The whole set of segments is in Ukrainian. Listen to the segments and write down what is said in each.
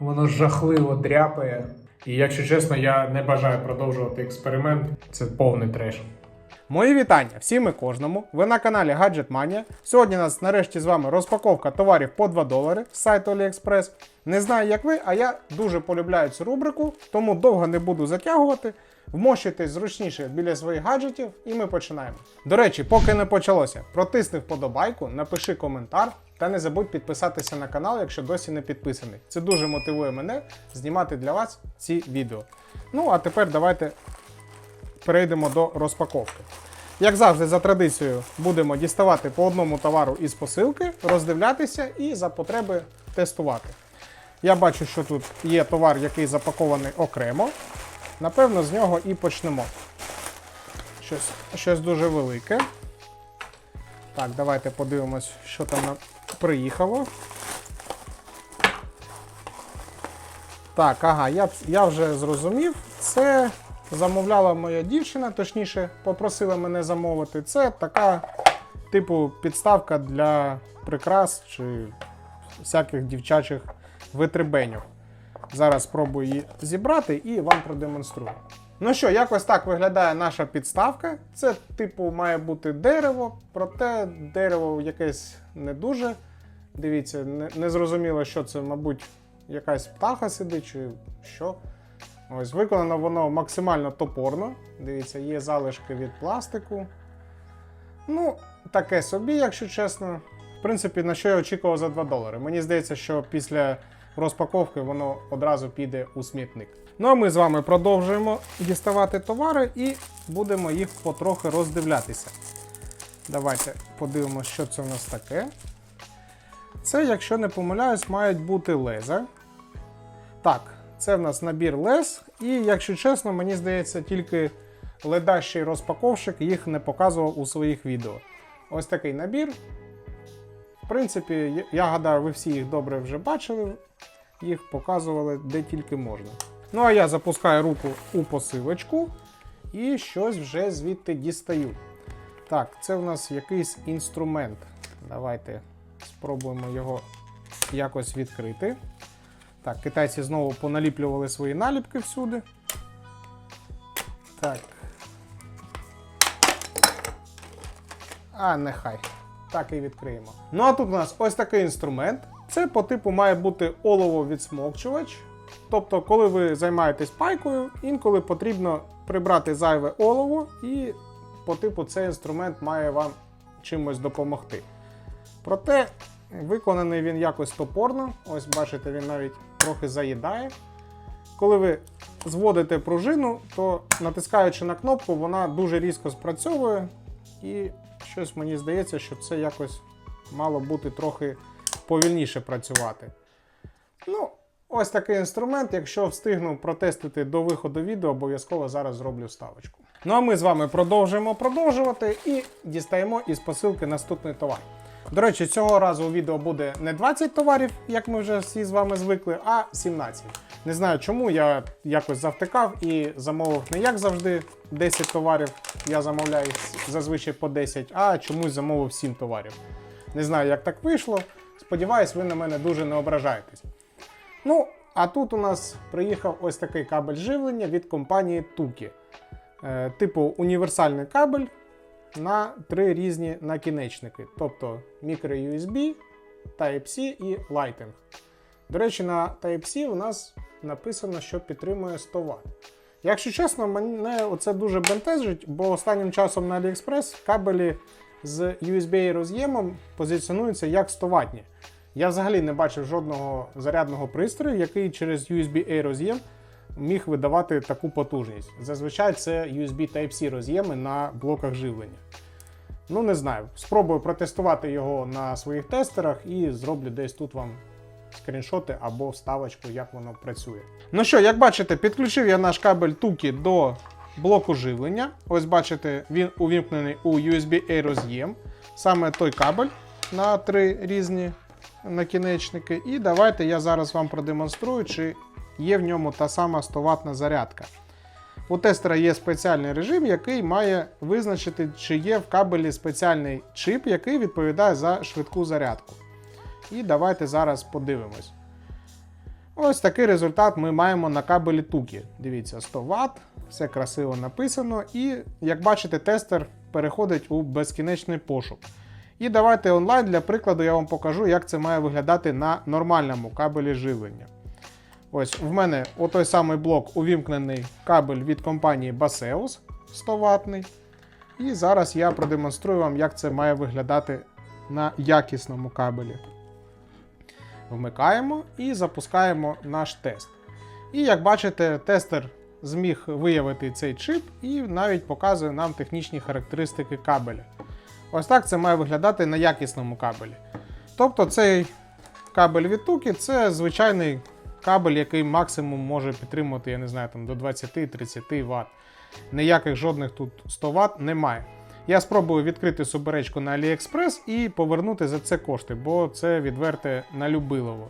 Воно жахливо дряпає. І якщо чесно, я не бажаю продовжувати експеримент. Це повний треш. Мої вітання всім і кожному. Ви на каналі Gadget Mania. Сьогодні у нас нарешті з вами розпаковка товарів по 2 долари з сайту AliExpress. Не знаю, як ви, а я дуже полюбляю цю рубрику, тому довго не буду затягувати. Вмощуйтесь зручніше біля своїх гаджетів, і ми починаємо. До речі, поки не почалося, протисни вподобайку, напиши коментар та не забудь підписатися на канал, якщо досі не підписаний. Це дуже мотивує мене знімати для вас ці відео. Ну а тепер давайте перейдемо до розпаковки. Як завжди, за традицією, будемо діставати по одному товару із посилки, роздивлятися і за потреби тестувати. Я бачу, що тут є товар, який запакований окремо. Напевно, з нього і почнемо. Щось, щось дуже велике. Так, давайте подивимось, що там приїхало. Так, ага, я, я вже зрозумів. Це замовляла моя дівчина, точніше, попросила мене замовити. Це така, типу, підставка для прикрас чи всяких дівчачих витребенів. Зараз спробую її зібрати і вам продемонструю. Ну що, якось так виглядає наша підставка. Це, типу, має бути дерево, проте дерево якесь не дуже. Дивіться, не, не зрозуміло, що це, мабуть, якась птаха сидить чи що. Ось виконано воно максимально топорно. Дивіться, є залишки від пластику. Ну, таке собі, якщо чесно. В принципі, на що я очікував за 2 долари. Мені здається, що після розпаковки воно одразу піде у смітник. Ну а ми з вами продовжуємо діставати товари і будемо їх потрохи роздивлятися. Давайте подивимося, що це у нас таке. Це, якщо не помиляюсь, мають бути леза. Так, це в нас набір лез, і, якщо чесно, мені здається, тільки ледащий розпаковщик їх не показував у своїх відео. Ось такий набір. В принципі, я- гадаю, ви всі їх добре вже бачили, їх показували де тільки можна. Ну а я запускаю руку у посилочку і щось вже звідти дістаю. Так, це в нас якийсь інструмент. Давайте спробуємо його якось відкрити. Так, китайці знову поналіплювали свої наліпки всюди. Так. А, нехай. Так і відкриємо. Ну а тут у нас ось такий інструмент. Це по типу має бути олово-відсмокчувач. Тобто, коли ви займаєтесь пайкою, інколи потрібно прибрати зайве олово, і по типу цей інструмент має вам чимось допомогти. Проте виконаний він якось топорно. Ось бачите, він навіть трохи заїдає. Коли ви зводите пружину, то натискаючи на кнопку, вона дуже різко спрацьовує. І щось мені здається, що це якось мало бути трохи повільніше працювати. Ну, ось такий інструмент. Якщо встигну протестити до виходу відео, обов'язково зараз зроблю ставочку. Ну а ми з вами продовжуємо продовжувати і дістаємо із посилки наступний товар. До речі, цього разу у відео буде не 20 товарів, як ми вже всі з вами звикли, а 17. Не знаю чому, я якось завтикав і замовив не як завжди 10 товарів. Я замовляю зазвичай по 10, а чомусь замовив 7 товарів. Не знаю, як так вийшло. Сподіваюсь, ви на мене дуже не ображаєтесь. Ну, а тут у нас приїхав ось такий кабель живлення від компанії Tuki. Е, типу універсальний кабель на три різні накінечники, тобто microUSB, Type-C і Lightning. До речі, на Type-C у нас написано, що підтримує 100 Вт. Якщо чесно, мене оце дуже бентежить, бо останнім часом на AliExpress кабелі з USB роз'ємом позиціонуються як 100 ватні. Я взагалі не бачив жодного зарядного пристрою, який через USB-A роз'єм міг видавати таку потужність. Зазвичай це USB Type-C роз'єми на блоках живлення. Ну, не знаю. Спробую протестувати його на своїх тестерах і зроблю десь тут вам скріншоти або вставочку, як воно працює. Ну що, як бачите, підключив я наш кабель Tuki до блоку живлення. Ось бачите, він увімкнений у USB-A роз'єм. Саме той кабель на три різні накінечники. І давайте я зараз вам продемонструю, чи є в ньому та сама 100 ватна зарядка. У тестера є спеціальний режим, який має визначити, чи є в кабелі спеціальний чип, який відповідає за швидку зарядку. І давайте зараз подивимось. Ось такий результат ми маємо на кабелі Тукі. Дивіться, 100 Вт, все красиво написано. І, як бачите, тестер переходить у безкінечний пошук. І давайте онлайн для прикладу я вам покажу, як це має виглядати на нормальному кабелі живлення. Ось в мене отой самий блок увімкнений кабель від компанії Baseus 100 ватний. І зараз я продемонструю вам, як це має виглядати на якісному кабелі. Вмикаємо і запускаємо наш тест. І як бачите, тестер зміг виявити цей чип і навіть показує нам технічні характеристики кабеля. Ось так це має виглядати на якісному кабелі. Тобто цей кабель від Туки це звичайний кабель, який максимум може підтримувати, я не знаю, там до 20-30 Вт. Ніяких жодних тут 100 Вт немає. Я спробую відкрити суберечку на AliExpress і повернути за це кошти, бо це відверте на любилово.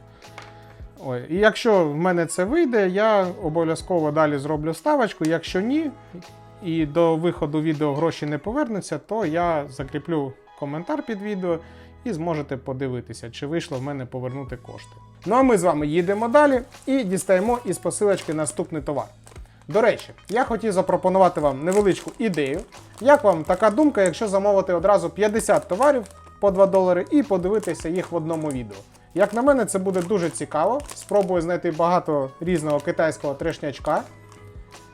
Ой, і якщо в мене це вийде, я обов'язково далі зроблю ставочку. Якщо ні, і до виходу відео гроші не повернуться, то я закріплю коментар під відео і зможете подивитися, чи вийшло в мене повернути кошти. Ну а ми з вами їдемо далі і дістаємо із посилочки наступний товар. До речі, я хотів запропонувати вам невеличку ідею. Як вам така думка, якщо замовити одразу 50 товарів по 2 долари і подивитися їх в одному відео? Як на мене, це буде дуже цікаво. Спробую знайти багато різного китайського трешнячка,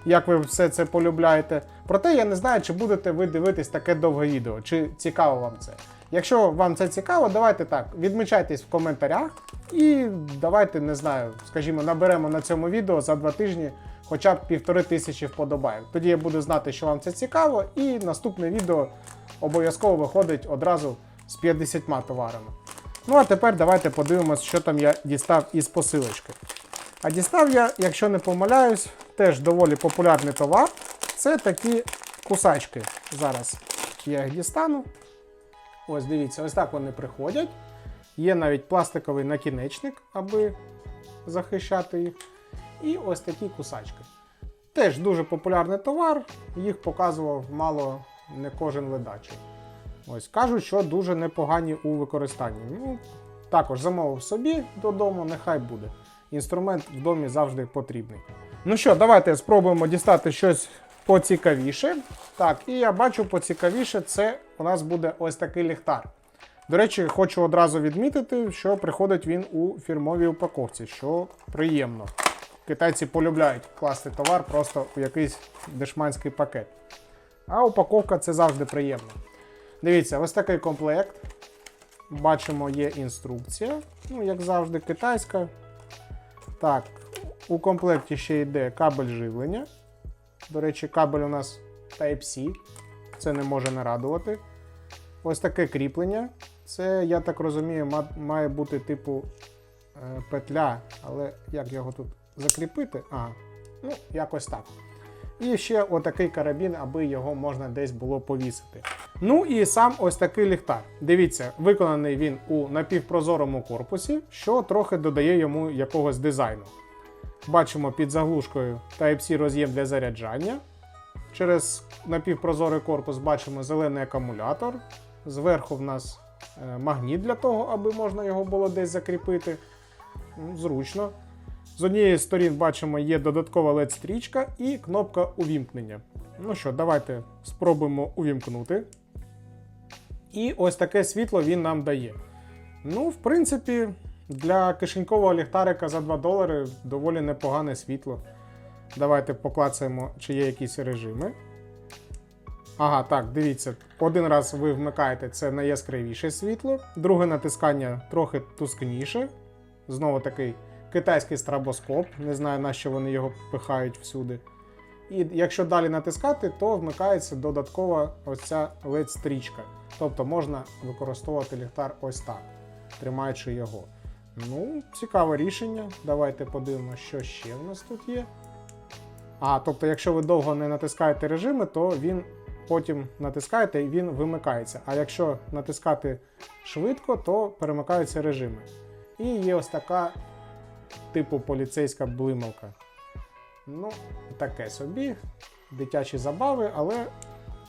як ви все це полюбляєте. Проте я не знаю, чи будете ви дивитись таке довге відео, чи цікаво вам це. Якщо вам це цікаво, давайте так, відмічайтесь в коментарях і давайте, не знаю, скажімо, наберемо на цьому відео за два тижні хоча б півтори тисячі вподобайок. Тоді я буду знати, що вам це цікаво, і наступне відео обов'язково виходить одразу з 50 товарами. Ну а тепер давайте подивимось, що там я дістав із посилочки. А дістав я, якщо не помиляюсь, теж доволі популярний товар. Це такі кусачки. Зараз я їх дістану. Ось дивіться, ось так вони приходять. Є навіть пластиковий накінечник, аби захищати їх. І ось такі кусачки. Теж дуже популярний товар, їх показував мало не кожен ледач. Ось кажуть, що дуже непогані у використанні. Ну, також замовив собі додому, нехай буде. Інструмент в домі завжди потрібний. Ну що, давайте спробуємо дістати щось поцікавіше. Так, і я бачу поцікавіше, це у нас буде ось такий ліхтар. До речі, хочу одразу відмітити, що приходить він у фірмовій упаковці, що приємно. Китайці полюбляють класти товар просто у якийсь дешманський пакет. А упаковка це завжди приємно. Дивіться, ось такий комплект. Бачимо, є інструкція. Ну, як завжди, китайська. Так, у комплекті ще йде кабель живлення. До речі, кабель у нас Type-C. Це не може не радувати. Ось таке кріплення. Це, я так розумію, має бути типу е, петля, але як його тут закріпити? А, ну, якось так. І ще отакий карабін, аби його можна десь було повісити. Ну і сам ось такий ліхтар. Дивіться, виконаний він у напівпрозорому корпусі, що трохи додає йому якогось дизайну. Бачимо під заглушкою Type-C роз'єм для заряджання. Через напівпрозорий корпус бачимо зелений акумулятор. Зверху в нас е, магніт для того, аби можна його було десь закріпити. Ну, Зручно. З однієї сторін бачимо є додаткова LED-стрічка і кнопка увімкнення. Ну що, давайте спробуємо увімкнути. І ось таке світло він нам дає. Ну, в принципі, для кишенькового ліхтарика за 2 долари доволі непогане світло. Давайте поклацаємо, чи є якісь режими. Ага, так, дивіться, один раз ви вмикаєте це найяскравіше світло, друге натискання трохи тускніше. Знову такий китайський страбоскоп, не знаю на що вони його пихають всюди. І якщо далі натискати, то вмикається додаткова ось ця LED-стрічка. Тобто можна використовувати ліхтар ось так, тримаючи його. Ну, цікаве рішення. Давайте подивимося, що ще в нас тут є. А, тобто, якщо ви довго не натискаєте режими, то він потім натискаєте і він вимикається. А якщо натискати швидко, то перемикаються режими. І є ось така типу поліцейська блимавка. Ну, таке собі, дитячі забави, але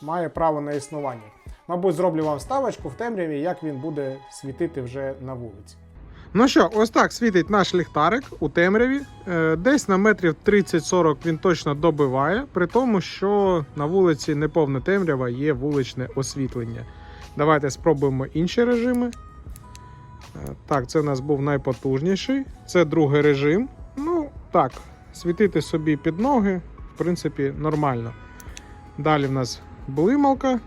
має право на існування. Мабуть, зроблю вам ставочку в темряві, як він буде світити вже на вулиці. Ну що, ось так світить наш ліхтарик у темряві. Е, Десь на метрів 30-40 він точно добиває, при тому, що на вулиці не повна темрява, є вуличне освітлення. Давайте спробуємо інші режими. Е, Так, це у нас був найпотужніший. Це другий режим. Ну, так, світити собі під ноги, в принципі, нормально. Далі в нас блималка.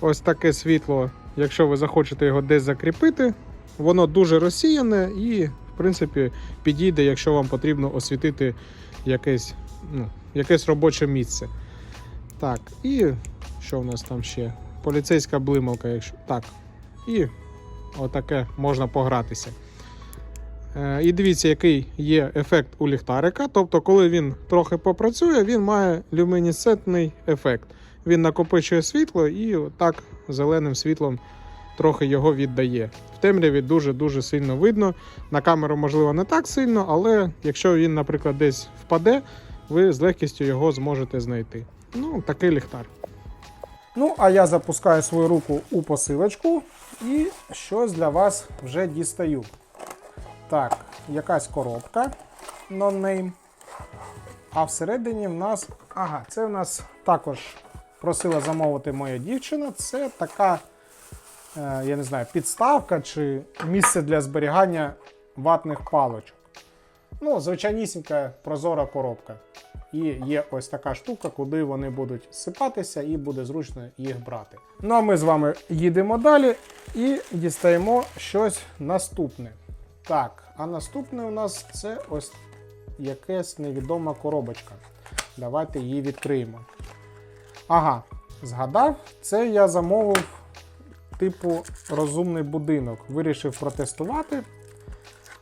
Ось таке світло, якщо ви захочете його десь закріпити, воно дуже розсіяне і, в принципі, підійде, якщо вам потрібно освітити якесь, ну, якесь робоче місце. Так, і що в нас там ще? Поліцейська блималка, якщо. Так. І отаке можна погратися. Е, І дивіться, який є ефект у ліхтарика. Тобто, коли він трохи попрацює, він має люмінесцентний ефект. Він накопичує світло і так зеленим світлом трохи його віддає. В темряві дуже-дуже сильно видно. На камеру, можливо, не так сильно, але якщо він, наприклад, десь впаде, ви з легкістю його зможете знайти. Ну, такий ліхтар. Ну, а я запускаю свою руку у посилочку і щось для вас вже дістаю. Так, якась коробка non-name. А всередині в нас. Ага, це в нас також просила замовити моя дівчина. Це така, я не знаю, підставка чи місце для зберігання ватних палочок. Ну, звичайнісінька прозора коробка. І є ось така штука, куди вони будуть сипатися, і буде зручно їх брати. Ну а ми з вами їдемо далі і дістаємо щось наступне. Так, а наступне у нас це ось якась невідома коробочка. Давайте її відкриємо. Ага, згадав, це я замовив типу розумний будинок. Вирішив протестувати.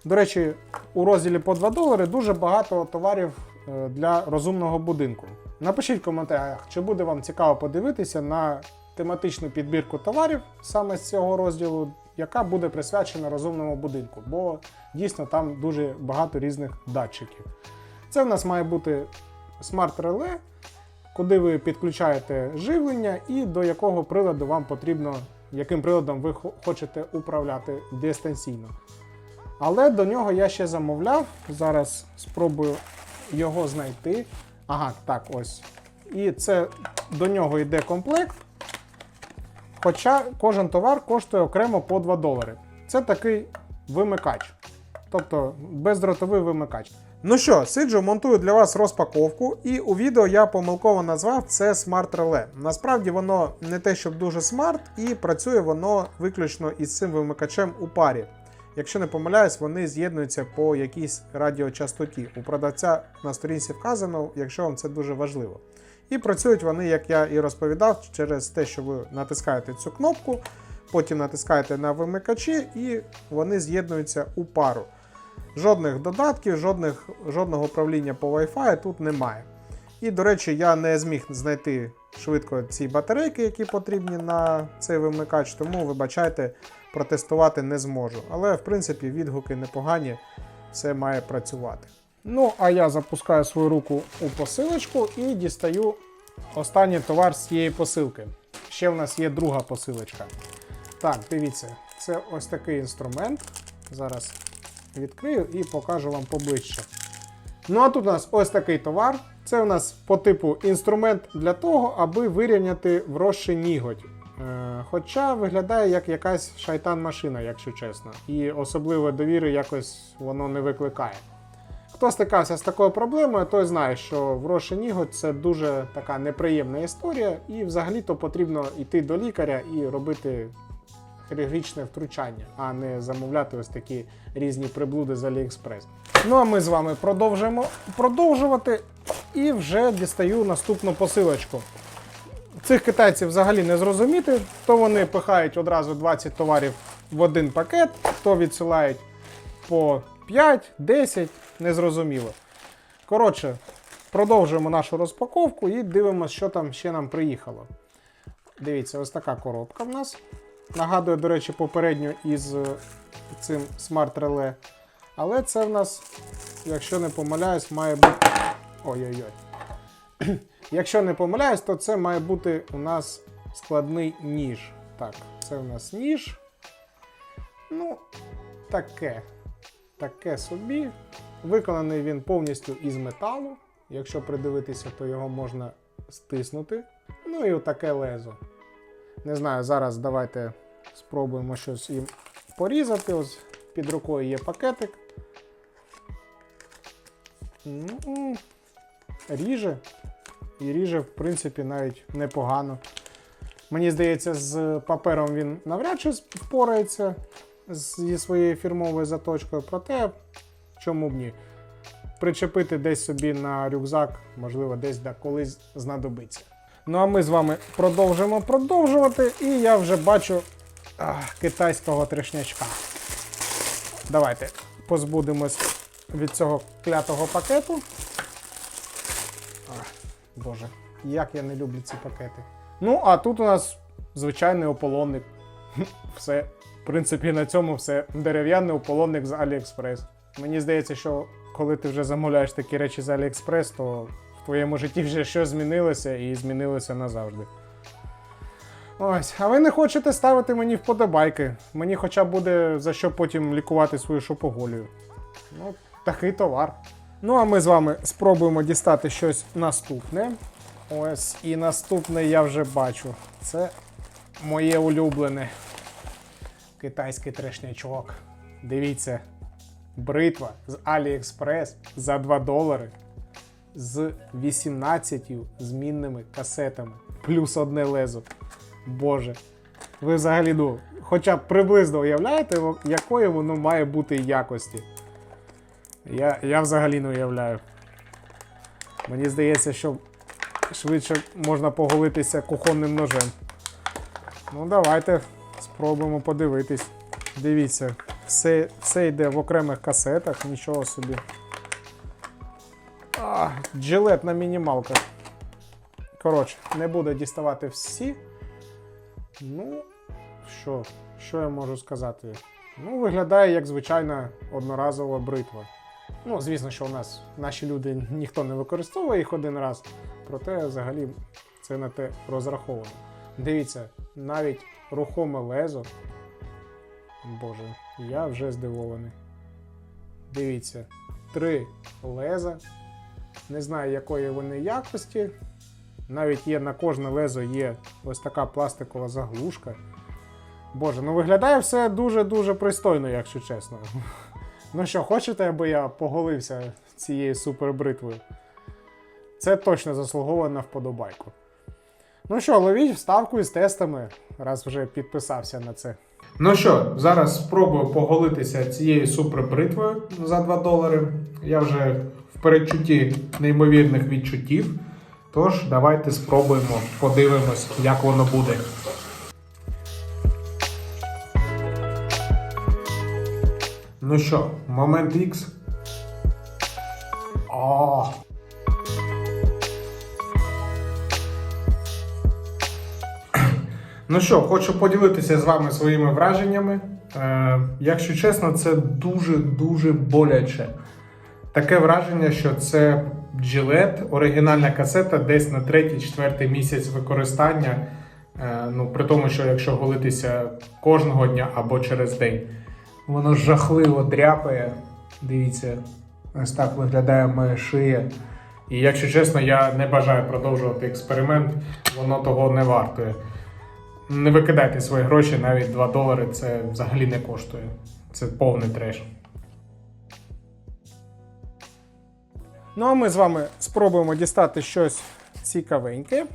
До речі, у розділі по 2 долари дуже багато товарів е, для розумного будинку. Напишіть в коментарях, чи буде вам цікаво подивитися на тематичну підбірку товарів саме з цього розділу, яка буде присвячена розумному будинку, бо дійсно там дуже багато різних датчиків. Це в нас має бути смарт-реле, куди ви підключаєте живлення і до якого приладу вам потрібно, яким приладом ви хочете управляти дистанційно. Але до нього я ще замовляв. Зараз спробую його знайти. Ага, так, ось. І це до нього йде комплект. Хоча кожен товар коштує окремо по 2 долари. Це такий вимикач. Тобто бездротовий вимикач. Ну що, сиджу, монтую для вас розпаковку, і у відео я помилково назвав це смарт реле. Насправді воно не те, щоб дуже смарт, і працює воно виключно із цим вимикачем у парі. Якщо не помиляюсь, вони з'єднуються по якійсь радіочастоті. У продавця на сторінці вказано, якщо вам це дуже важливо. І працюють вони, як я і розповідав, через те, що ви натискаєте цю кнопку, потім натискаєте на вимикачі, і вони з'єднуються у пару. Жодних додатків, жодних, жодного управління по Wi-Fi тут немає. І, до речі, я не зміг знайти швидко ці батарейки, які потрібні на цей вимикач, тому, вибачайте, протестувати не зможу. Але, в принципі, відгуки непогані, все має працювати. Ну, а я запускаю свою руку у посилочку і дістаю останній товар з цієї посилки. Ще в нас є друга посилочка. Так, дивіться, це ось такий інструмент. Зараз відкрию і покажу вам поближче. Ну а тут у нас ось такий товар. Це у нас по типу інструмент для того, аби вирівняти вросший ніготь. Е, хоча виглядає як якась шайтан-машина, якщо чесно. І особливої довіри якось воно не викликає. Хто стикався з такою проблемою, той знає, що вросший ніготь це дуже така неприємна історія, і взагалі-то потрібно йти до лікаря і робити хірургічне втручання, а не замовляти ось такі різні приблуди з AliExpress. Ну а ми з вами продовжуємо продовжувати і вже дістаю наступну посилочку. Цих китайців взагалі не зрозуміти, то вони пихають одразу 20 товарів в один пакет, то відсилають по 5, 10, незрозуміло. Коротше, продовжуємо нашу розпаковку і дивимося, що там ще нам приїхало. Дивіться, ось така коробка в нас. Нагадує, до речі, попередню із е, цим смарт-реле. Але це в нас, якщо не помиляюсь, має бути. Ой-ой-ой. Якщо не помиляюсь, то це має бути у нас складний ніж. Так, це у нас ніж. Ну, таке. Таке собі. Виконаний він повністю із металу. Якщо придивитися, то його можна стиснути. Ну і отаке лезо. Не знаю, зараз давайте спробуємо щось їм порізати. Ось під рукою є пакетик. Ріже. І ріже, в принципі, навіть непогано. Мені здається, з папером він навряд чи впорається зі своєю фірмовою заточкою, проте чому б ні? Причепити десь собі на рюкзак, можливо, десь колись знадобиться. Ну а ми з вами продовжимо продовжувати, і я вже бачу ах, китайського трешнячка. Давайте позбудемось від цього клятого пакету. Ах, Боже, як я не люблю ці пакети. Ну, а тут у нас звичайний ополонник. Все. В принципі, на цьому все. Дерев'яний ополонник з AliExpress. Мені здається, що коли ти вже замовляєш такі речі з AliExpress, то твоєму житті вже щось змінилося і змінилося назавжди. Ось, а ви не хочете ставити мені вподобайки. Мені хоча б буде за що потім лікувати свою шопоголію. Ну, такий товар. Ну, а ми з вами спробуємо дістати щось наступне. Ось, і наступне я вже бачу. Це моє улюблене китайський трешнячок. Дивіться, бритва з AliExpress за 2 долари з 18 змінними касетами. Плюс одне лезо. Боже. Ви взагалі, ну, хоча б приблизно уявляєте, якої воно має бути якості. Я, я взагалі не уявляю. Мені здається, що швидше можна поголитися кухонним ножем. Ну, давайте спробуємо подивитись. Дивіться, все, все йде в окремих касетах, нічого собі. А, джилет на мінімалках. Коротше, не буду діставати всі. Ну, що, що я можу сказати? Ну, виглядає як звичайна одноразова бритва. Ну, звісно, що у нас наші люди ніхто не використовує їх один раз, проте взагалі це на те розраховано. Дивіться, навіть рухоме лезо. Боже, я вже здивований. Дивіться, три леза. Не знаю, якої вони якості. Навіть є на кожне лезо є ось така пластикова заглушка. Боже, ну виглядає все дуже-дуже пристойно, якщо чесно. Ну що, хочете, аби я поголився цією супербритвою? Це точно заслуговує на вподобайку. Ну що, ловіть вставку із тестами, раз вже підписався на це. Ну що, зараз спробую поголитися цією супербритвою за 2 долари. Я вже передчутті неймовірних відчуттів. Тож, давайте спробуємо, подивимось, як воно буде. Ну що, момент X. О! Ну що, хочу поділитися з вами своїми враженнями. Е, якщо чесно, це дуже-дуже боляче. Таке враження, що це Gillette, оригінальна касета, десь на третій-четвертий місяць використання. Е, ну, при тому, що якщо голитися кожного дня або через день. Воно жахливо дряпає. Дивіться, ось так виглядає моя шия. І якщо чесно, я не бажаю продовжувати експеримент, воно того не вартує. Не викидайте свої гроші, навіть 2 долари це взагалі не коштує. Це повний треш. Ну, а ми з вами спробуємо дістати щось цікавеньке.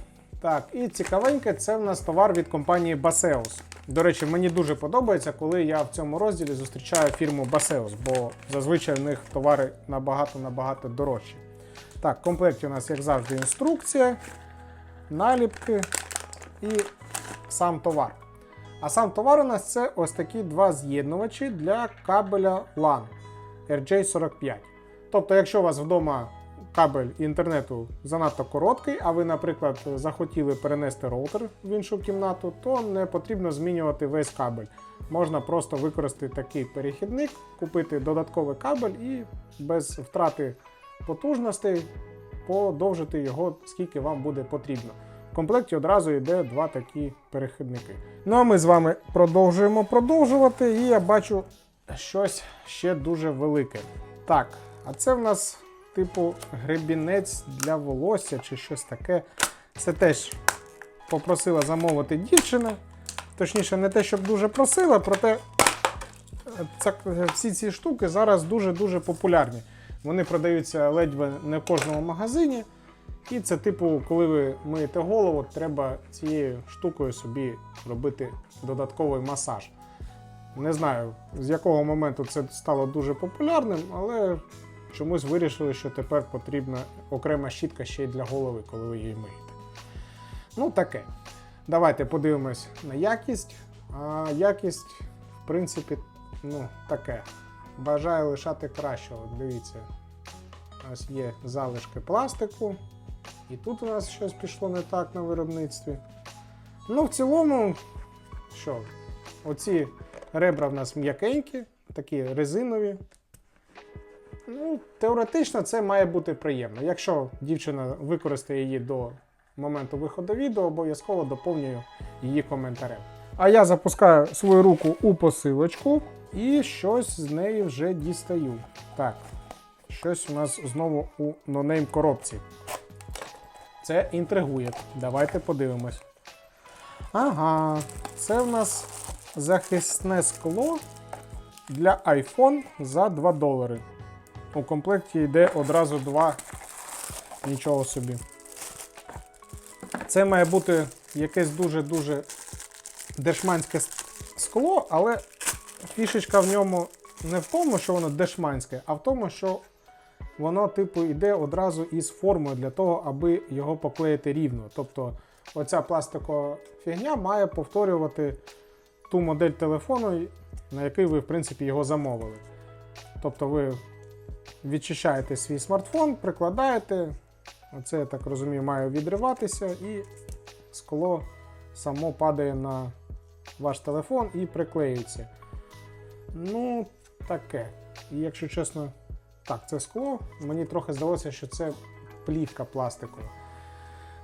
Так, і цікавеньке це в нас товар від компанії Baseus. До речі, мені дуже подобається, коли я в цьому розділі зустрічаю фірму Baseus, бо зазвичай в них товари набагато-набагато дорожчі. Так, в комплекті у нас, як завжди, інструкція, наліпки і сам товар. А сам товар у нас це ось такі два з'єднувачі для кабеля LAN RJ45. Тобто, якщо у вас вдома кабель інтернету занадто короткий, а ви, наприклад, захотіли перенести роутер в іншу кімнату, то не потрібно змінювати весь кабель. Можна просто використати такий перехідник, купити додатковий кабель і без втрати потужностей подовжити його, скільки вам буде потрібно. В комплекті одразу йде два такі перехідники. Ну а ми з вами продовжуємо продовжувати, і я бачу щось ще дуже велике. Так, а це в нас, типу, гребінець для волосся чи щось таке. Це теж попросила замовити дівчина. Точніше, не те, щоб дуже просила, проте е, це, всі ці штуки зараз дуже-дуже популярні. Вони продаються ледь не в кожному магазині. І це, типу, коли ви миєте голову, треба цією штукою собі робити додатковий масаж. Не знаю, з якого моменту це стало дуже популярним, але чомусь вирішили, що тепер потрібна окрема щітка ще й для голови, коли ви її миєте. Ну, таке. Давайте подивимось на якість. А якість, в принципі, ну, таке. Бажаю лишати кращого. Дивіться, ось є залишки пластику. І тут у нас щось пішло не так на виробництві. Ну, в цілому, що, оці ребра в нас м'якенькі, такі резинові. Ну, теоретично це має бути приємно. Якщо дівчина використає її до моменту виходу відео, обов'язково доповнюю її коментарем. А я запускаю свою руку у посилочку і щось з неї вже дістаю. Так, щось у нас знову у нонейм коробці. Це інтригує. Давайте подивимось. Ага, це в нас захисне скло для iPhone за 2 долари. У комплекті йде одразу два. Нічого собі. Це має бути якесь дуже-дуже дешманське скло, але фішечка в ньому не в тому, що воно дешманське, а в тому, що воно, типу, йде одразу із формою для того, аби його поклеїти рівно. Тобто, оця пластикова фігня має повторювати ту модель телефону, на який ви, в принципі, його замовили. Тобто, ви відчищаєте свій смартфон, прикладаєте. Оце, я так розумію, має відриватися, і скло само падає на ваш телефон і приклеюється. Ну, таке. І якщо чесно, так, це скло. Мені трохи здалося, що це плівка пластикова.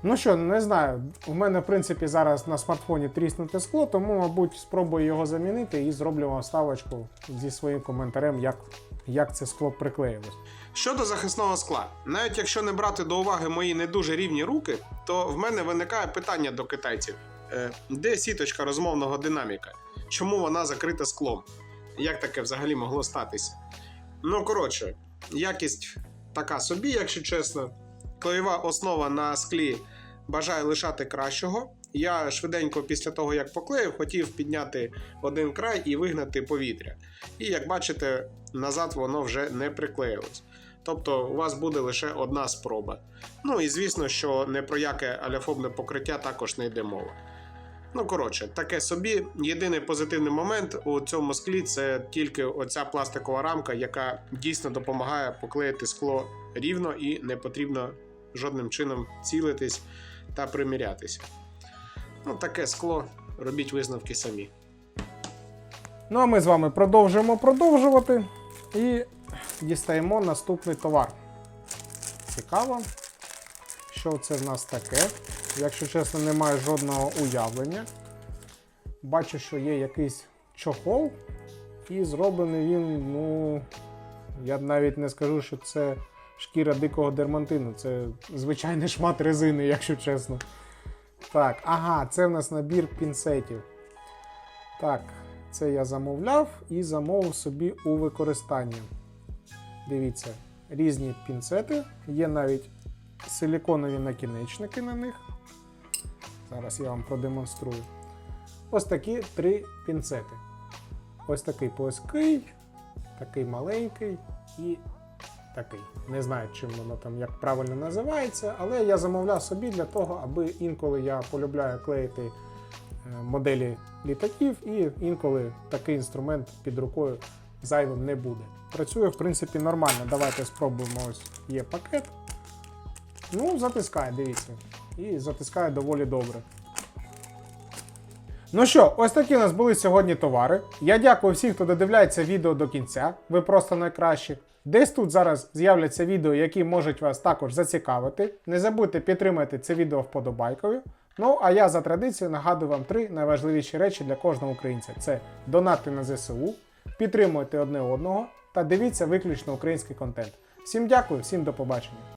Ну що, не знаю. У мене, в принципі, зараз на смартфоні тріснуте скло, тому, мабуть, спробую його замінити і зроблю вам ставочку зі своїм коментарем, як, як це скло приклеїлось. Щодо захисного скла, навіть якщо не брати до уваги мої не дуже рівні руки, то в мене виникає питання до китайців: Е, де сіточка розмовного динаміка? Чому вона закрита склом? Як таке взагалі могло статися? Ну, коротше, якість така собі, якщо чесно. Клеєва основа на склі бажає лишати кращого. Я швиденько після того, як поклеїв, хотів підняти один край і вигнати повітря. І як бачите, назад воно вже не приклеїлось. Тобто у вас буде лише одна спроба. Ну і звісно, що не про яке аляфобне покриття також не йде мова. Ну, коротше, таке собі. Єдиний позитивний момент у цьому склі це тільки оця пластикова рамка, яка дійсно допомагає поклеїти скло рівно і не потрібно жодним чином цілитись та примірятися. Ну, таке скло, робіть висновки самі. Ну а ми з вами продовжуємо продовжувати і дістаємо наступний товар. Цікаво, що це в нас таке. Якщо чесно, немає жодного уявлення. Бачу, що є якийсь чохол, і зроблений він, ну, я навіть не скажу, що це шкіра дикого дермантину. Це звичайний шмат резини, якщо чесно. Так, ага, це в нас набір пінцетів. Так, це я замовляв і замовив собі у використання. Дивіться, різні пінцети, є навіть силіконові накінечники на них. Зараз я вам продемонструю. Ось такі три пінцети. Ось такий плоский, такий маленький і такий. Не знаю, чим воно там як правильно називається, але я замовляв собі для того, аби інколи я полюбляю клеїти е, моделі літаків, і інколи такий інструмент під рукою зайвим не буде. Працює, в принципі, нормально. Давайте спробуємо. Ось є пакет. Ну, затискає, дивіться. І затискає доволі добре. Ну що, ось такі у нас були сьогодні товари. Я дякую всім, хто додивляється відео до кінця. Ви просто найкращі. Десь тут зараз з'являться відео, які можуть вас також зацікавити. Не забудьте підтримати це відео вподобайкою. Ну, а я за традицією нагадую вам три найважливіші речі для кожного українця: це донати на ЗСУ, підтримуйте одне одного та дивіться виключно український контент. Всім дякую, всім до побачення.